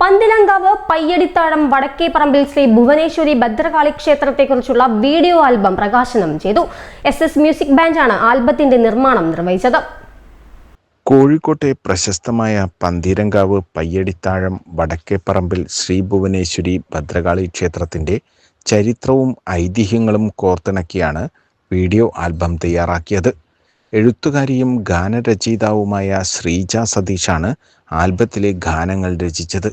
പന്തിലങ്കാവ് പയ്യടിത്താഴം വടക്കേപ്പറമ്പിൽ ശ്രീ ഭുവനേശ്വരി ഭദ്രകാളി ക്ഷേത്രത്തെക്കുറിച്ചുള്ള video album പ്രകാശനം ചെയ്തു. എസ് എസ് മ്യൂസിക് ബാൻഡാണ് ആൽബത്തിന്റെ നിർമ്മാണം നിർവഹിച്ചത്. കോഴിക്കോട്ടെ പ്രശസ്തമായ പന്തീരങ്കാവ് പയ്യടിത്താഴം വടക്കേപ്പറമ്പിൽ ശ്രീ ഭുവനേശ്വരി ഭദ്രകാളി ക്ഷേത്രത്തിന്റെ ചരിത്രവും ഐതിഹ്യങ്ങളും കോർത്തിണക്കിയാണ് വീഡിയോ ആൽബം തയ്യാറാക്കിയത്. എഴുത്തുകാരിയും ഗാനരചയിതാവുമായ ശ്രീജ സതീഷാണ് ആൽബത്തിലെ ഗാനങ്ങൾ രചിച്ചത്.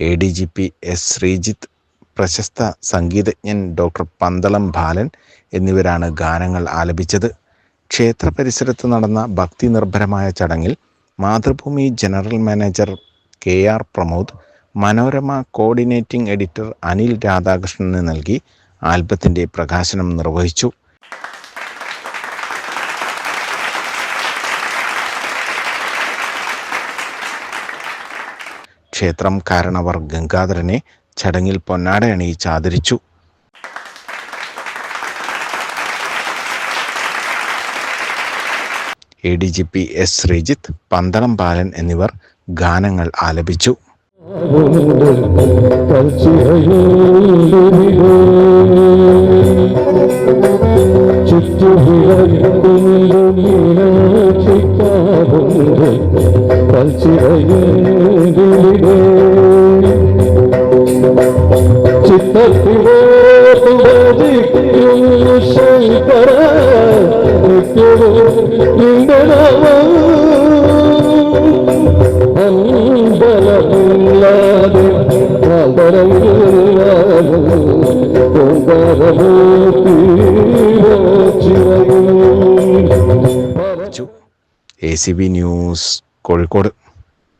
A D G P S Sreejith പ്രശസ്ത സംഗീതജ്ഞൻ ഡോക്ടർ പന്തളം ബാലൻ എന്നിവരാണ് ഗാനങ്ങൾ ആലപിച്ചത്. ക്ഷേത്ര പരിസരത്ത് നടന്ന ഭക്തി നിർഭരമായ ചടങ്ങിൽ Mathrubhumi general manager K R Pramod Manorama coordinating editor Anil രാധാകൃഷ്ണന് നൽകി ആൽബത്തിന്റെ പ്രകാശനം നിർവഹിച്ചു. ക്ഷേത്രം കാരണവർ ഗംഗാധരനെ ചടങ്ങിൽ പൊന്നാട അണിയിച്ച് ആദരിച്ചു. A D G P S Sreejith Pandalam Balan എന്നിവർ ഗാനങ്ങൾ ആലപിച്ചു. ശങ്കര നിത്യവും നിന്റെ നാമം അമ്പലമില്ലാതെ അമ്പലമില്ലാതെ ഓങ്കാരമൂർത്തി A C B news Kozhikode